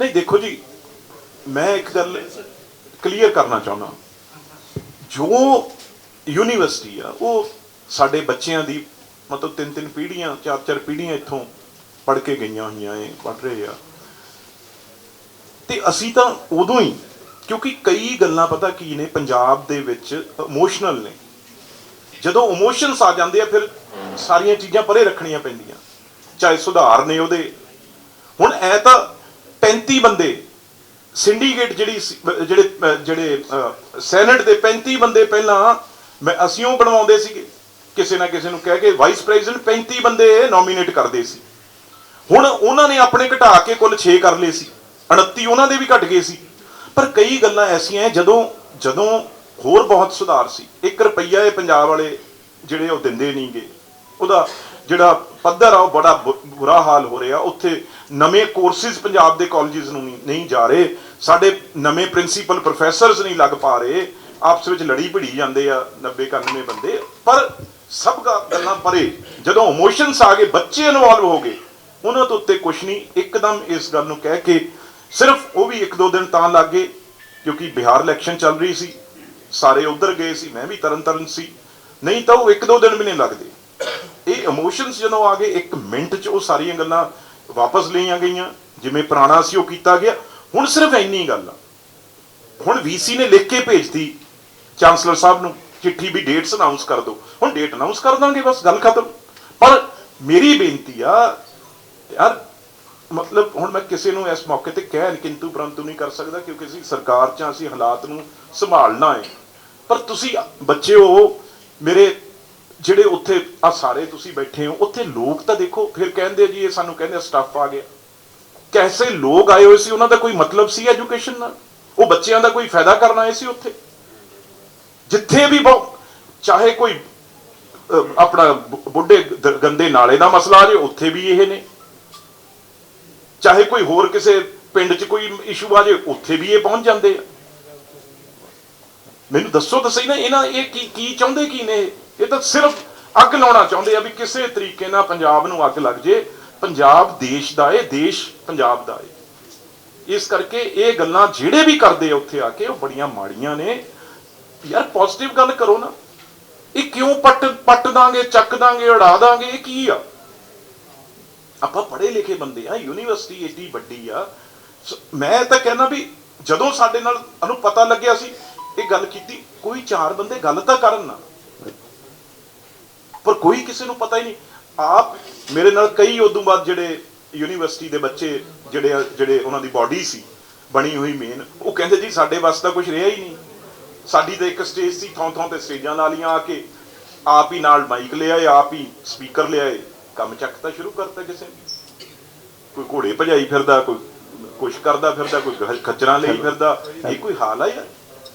ਨਹੀਂ, ਦੇਖੋ ਜੀ, ਮੈਂ ਇੱਕ ਗੱਲ ਕਲੀਅਰ ਕਰਨਾ ਚਾਹੁੰਦਾ। ਜੋ ਯੂਨੀਵਰਸਿਟੀ ਆ, ਉਹ ਸਾਡੇ ਬੱਚਿਆਂ ਦੀ ਮਤਲਬ ਤਿੰਨ ਤਿੰਨ ਪੀੜ੍ਹੀਆਂ, ਚਾਰ ਚਾਰ ਪੀੜ੍ਹੀਆਂ ਇੱਥੋਂ ਪੜ੍ਹ ਕੇ ਗਈਆਂ ਹੋਈਆਂ ਏ ਪੜ੍ਹ ਰਹੇ ਆ। ਤੇ ਅਸੀਂ ਤਾਂ ਉਦੋਂ ਹੀ, ਕਿਉਂਕਿ ਕਈ ਗੱਲਾਂ ਪਤਾ ਕੀ ਨੇ, ਪੰਜਾਬ ਦੇ ਵਿੱਚ ਇਮੋਸ਼ਨਲ ਨੇ। ਜਦੋਂ ਇਮੋਸ਼ਨਸ ਆ ਜਾਂਦੇ ਆ, ਫਿਰ ਸਾਰੀਆਂ ਚੀਜ਼ਾਂ ਪਰੇ ਰੱਖਣੀਆਂ ਪੈਂਦੀਆਂ। ਚਾਹੇ ਸੁਧਾਰ ਨੇ ਉਹਦੇ। ਹੁਣ ਐ ਤਾਂ 35 ਬੰਦੇ ਸਿੰਡੀਕੇਟ ਜਿਹੜੀ ਜਿਹੜੇ ਜਿਹੜੇ ਅਹ, ਸੈਨੇਟ ਦੇ 35 ਬੰਦੇ ਪਹਿਲਾਂ ਮੈਂ ਅਸੀਂ ਉਹ ਬਣਵਾਉਂਦੇ ਸੀਗੇ। ਕਿਸੇ ਨਾ ਕਿਸੇ ਨੂੰ ਕਹਿ ਕੇ ਵਾਈਸ ਪ੍ਰੈਜ਼ੀਡੈਂਟ 35 ਬੰਦੇ ਨੋਮੀਨੇਟ ਕਰਦੇ ਸੀ। ਹੁਣ ਉਹਨਾਂ ਨੇ ਆਪਣੇ ਘਟਾ ਕੇ ਕੁੱਲ 6 ਕਰ ਲਏ ਸੀ। 29 ਉਹਨਾਂ ਦੇ ਵੀ ਘਟ ਗਏ ਸੀ। ਪਰ ਕਈ ਗੱਲਾਂ ਐਸੀਆਂ ਜਦੋਂ ਜਦੋਂ ਹੋਰ ਬਹੁਤ ਸੁਧਾਰ ਸੀ। 1 ਰੁਪਈਆ ਇਹ ਪੰਜਾਬ ਵਾਲੇ ਜਿਹੜੇ ਉਹ ਦਿੰਦੇ ਨਹੀਂਗੇ ਉਹਦਾ ਜਿਹੜਾ ਪੱਧਰ ਆ, ਉਹ ਬੜਾ ਬੁ- ਬੁਰਾ ਹਾਲ ਹੋ ਰਿਹਾ। ਉੱਥੇ ਨਵੇਂ ਕੋਰਸਿਸ ਪੰਜਾਬ ਦੇ ਕਾਲਜਿਸ ਨੂੰ ਨਹੀਂ- ਜਾ ਰਹੇ। ਸਾਡੇ ਨਵੇਂ ਪ੍ਰਿੰਸੀਪਲ ਪ੍ਰੋਫੈਸਰਸ ਨਹੀਂ ਲੱਗ ਪਾ ਰਹੇ। ਆਪਸ ਵਿੱਚ ਲੜੀ ਭਿੜੀ ਜਾਂਦੇ ਆ 90 91 ਬੰਦੇ। ਪਰ ਸਭ ਗੱਲਾਂ ਪਰੇ, ਜਦੋਂ ਇਮੋਸ਼ਨਸ ਆ ਗਏ, ਬੱਚੇ ਇਨਵੋਲਵ ਹੋ ਗਏ, ਉਹਨਾਂ ਤੋਂ ਉੱਤੇ ਕੁਛ ਨਹੀਂ। ਇੱਕਦਮ ਇਸ ਗੱਲ ਨੂੰ ਕਹਿ ਕੇ ਸਿਰਫ ਉਹ ਵੀ ਇੱਕ ਦੋ ਦਿਨ ਤਾਂ ਲੱਗ ਗਏ, ਕਿਉਂਕਿ ਬਿਹਾਰ ਇਲੈਕਸ਼ਨ ਚੱਲ ਰਹੀ ਸੀ। ਸਾਰੇ ਉਧਰ ਗਏ ਸੀ, ਮੈਂ ਵੀ ਤਰਨ ਤਾਰਨ ਸੀ। ਨਹੀਂ ਤਾਂ ਉਹ ਇੱਕ ਦੋ ਦਿਨ ਵੀ ਨਹੀਂ ਲੱਗਦੇ। ਇਮੋਸ਼ਨਸ ਜਦੋਂ ਆ ਗਏ, ਇੱਕ ਮਿੰਟ 'ਚ ਉਹ ਸਾਰੀਆਂ ਗੱਲਾਂ ਵਾਪਸ ਲਈਆਂ ਗਈਆਂ। ਜਿਵੇਂ ਪੁਰਾਣਾ ਸੀ, ਉਹ ਕੀਤਾ ਗਿਆ। ਹੁਣ ਸਿਰਫ ਇੰਨੀ ਗੱਲ ਆ। ਹੁਣ ਵੀਸੀ ਨੇ ਲਿਖ ਕੇ ਭੇਜਤੀ ਚਾਂਸਲਰ ਸਾਹਿਬ ਨੂੰ, ਚਿੱਠੀ ਵੀ ਡੇਟਸ ਅਨਾਉਂਸ ਕਰ ਦਿਓ। ਹੁਣ ਡੇਟ ਅਨਾਉਂਸ ਕਰ ਦਾਂਗੇ ਬਸ, ਗੱਲ ਖਤਮ। ਪਰ ਮੇਰੀ ਬੇਨਤੀ ਆ, ਯਾਰ, ਮਤਲਬ ਹੁਣ ਮੈਂ ਕਿਸੇ ਨੂੰ ਇਸ ਮੌਕੇ ਤੇ ਕਹਿਣ ਕਿੰਤੂ ਪਰੰਤੂ ਨਹੀਂ ਕਰ ਸਕਦਾ, ਕਿਉਂਕਿ ਅਸੀਂ ਸਰਕਾਰ ਚ ਅਸੀਂ ਹਾਲਾਤ ਨੂੰ ਸੰਭਾਲਣਾ ਹੈ। ਪਰ ਤੁਸੀਂ ਬੱਚੇ ਹੋ ਮੇਰੇ ਜਿਹੜੇ ਉੱਥੇ ਆ ਸਾਰੇ ਤੁਸੀਂ ਬੈਠੇ ਹੋ, ਉੱਥੇ ਲੋਕ ਤਾਂ ਦੇਖੋ, ਫਿਰ ਕਹਿੰਦੇ ਜੀ, ਇਹ ਸਾਨੂੰ ਕਹਿੰਦੇ ਸਟਾਫ ਆ ਗਿਆ। ਕੈਸੇ ਲੋਕ ਆਏ ਹੋਏ ਸੀ, ਉਹਨਾਂ ਦਾ ਕੋਈ ਮਤਲਬ ਸੀ ਐਜੂਕੇਸ਼ਨ ਨਾਲ? ਉਹ ਬੱਚਿਆਂ ਦਾ ਕੋਈ ਫਾਇਦਾ ਕਰਨ ਆਏ ਸੀ ਉੱਥੇ? ਜਿੱਥੇ ਵੀ ਬਹੁ- ਚਾਹੇ ਕੋਈ ਆਪਣਾ ਬੁੱਢੇ ਦ- ਗੰਦੇ ਨਾਲੇ ਦਾ ਮਸਲਾ ਆ ਜੇ, ਉੱਥੇ ਵੀ ਇਹ ਨੇ। ਚਾਹੇ ਕੋਈ ਹੋਰ ਕਿਸੇ ਪਿੰਡ 'ਚ ਕੋਈ ਇਸ਼ੂ ਆ ਜੇ, ਉੱਥੇ ਵੀ ਇਹ ਪਹੁੰਚ ਜਾਂਦੇ ਆ। ਮੈਨੂੰ ਦੱਸੋ ਤਾਂ ਸਹੀ ਨਾ, ਇਹਨਾਂ ਇਹ ਕੀ ਕੀ ਚਾਹੁੰਦੇ ਕੀ ਨੇ ਇਹ ਤਾਂ ਸਿਰਫ ਅੱਗ ਲਾਉਣਾ ਚਾਹੁੰਦੇ ਆ ਵੀ ਕਿਸੇ ਤਰੀਕੇ ਨਾਲ ਪੰਜਾਬ ਨੂੰ ਅੱਗ ਲੱਗ ਜੇ। ਪੰਜਾਬ ਦੇਸ਼ ਦਾ ਏ, ਦੇਸ਼ ਪੰਜਾਬ ਦਾ ਏ। ਇਸ ਕਰਕੇ ਇਹ ਗੱਲਾਂ ਜਿਹੜੇ ਵੀ ਕਰਦੇ ਆ ਉੱਥੇ ਆ ਕੇ ਉਹ ਬੜੀਆਂ ਮਾੜੀਆਂ ਨੇ। ਯਾਰ ਪੋਜ਼ਿਟਿਵ ਗੱਲ ਕਰੋ ਨਾ। ਇਹ ਕਿਉਂ ਪੱਟ ਪੱਟ ਦਾਂਗੇ, ਚੱਕ ਦਾਂਗੇ ਉਡਾ ਦਾਂਗੇ, ਇਹ ਕੀ ਆ? ਆਪਾਂ ਪੜ੍ਹੇ ਲਿਖੇ ਬੰਦੇ ਆ, ਯੂਨੀਵਰਸਿਟੀ ਏਡੀ ਵੱਡੀ ਆ। ਸ- ਮੈਂ ਤਾਂ ਕਹਿੰਦਾ ਵੀ ਜਦੋਂ ਸਾਡੇ ਨਾਲ ਸਾਨੂੰ ਪਤਾ ਲੱਗਿਆ ਸੀ, ਇਹ ਗੱਲ ਕੀਤੀ, ਕੋਈ ਚਾਰ ਬੰਦੇ ਗੱਲ ਤਾਂ ਕਰਨ ਨਾ। ਪਰ ਕੋਈ ਕਿਸੇ ਨੂੰ ਪਤਾ ਹੀ ਨਹੀਂ। ਆਪ ਮੇਰੇ ਨਾਲ ਕਈ ਉਦੋਂ ਬਾਅਦ ਜਿਹੜੇ ਯੂਨੀਵਰਸਿਟੀ ਦੇ ਬੱਚੇ ਜਿਹੜੇ ਜਿਹੜੇ ਉਹਨਾਂ ਦੀ ਬਾਡੀ ਸੀ, ਬਣੀ ਹੋਈ ਮੇਨ ਉਹ ਕਹਿੰਦੇ ਜੀ ਸਾਡੇ ਵਾਸਤੇ ਤਾਂ ਕੁਝ ਰਿਹਾ ਹੀ ਨਹੀਂ। ਸਾਡੀ ਤਾਂ ਇੱਕ ਸਟੇਜ ਸੀ ਥਾਂ ਥਾਂ ਤੇ ਸਟੇਜਾਂ ਲਾਲੀਆਂ ਆ ਕੇ ਆਪ ਹੀ ਨਾਲ ਮਾਈਕ ਲਿਆਏ ਆਪ ਹੀ ਸਪੀਕਰ ਲਿਆਏ ਕੰਮ ਚੱਕਤਾ ਸ਼ੁਰੂ ਕਰਤਾ ਕਿਸੇ ਨੇ। ਕੋਈ ਘੋੜੇ ਭਜਾਈ ਫਿਰਦਾ, ਕੋਈ ਕੁਛ ਕਰਦਾ ਫਿਰਦਾ, ਕੋਈ ਖ- ਖੱਚਰਾਂ ਲਈ ਫਿਰਦਾ, ਇਹ ਕੋਈ ਹਾਲ ਆ ਯਾਰ?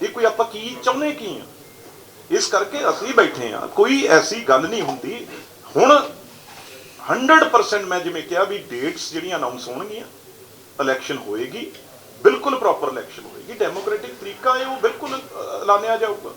ਇਹ ਕੋਈ ਆਪਾਂ ਕੀ ਚਾਹੁੰਦੇ ਕੀ ਆ? ਇਸ ਕਰਕੇ ਅਸੀਂ ਬੈਠੇ ਆ ਕੋਈ ਐਸੀ ਗੱਲ ਨਹੀਂ ਹੁੰਦੀ। ਹੁਣ 100% ਮੈਂ ਜਿਵੇਂ ਕਿਹਾ ਵੀ ਡੇਟਸ ਜਿਹੜੀਆਂ ਅਨਾਉਂਸ ਹੋਣਗੀਆਂ ਇਲੈਕਸ਼ਨ ਹੋਏਗੀ, ਬਿਲਕੁਲ ਪ੍ਰੋਪਰ ਇਲੈਕਸ਼ਨ ਹੋਏਗੀ। ਡੈਮੋਕ੍ਰੈਟਿਕ ਤਰੀਕਾ ਹੈ ਉਹ ਬਿਲਕੁਲ ਐਲਾਨਿਆ ਜਾਊਗਾ।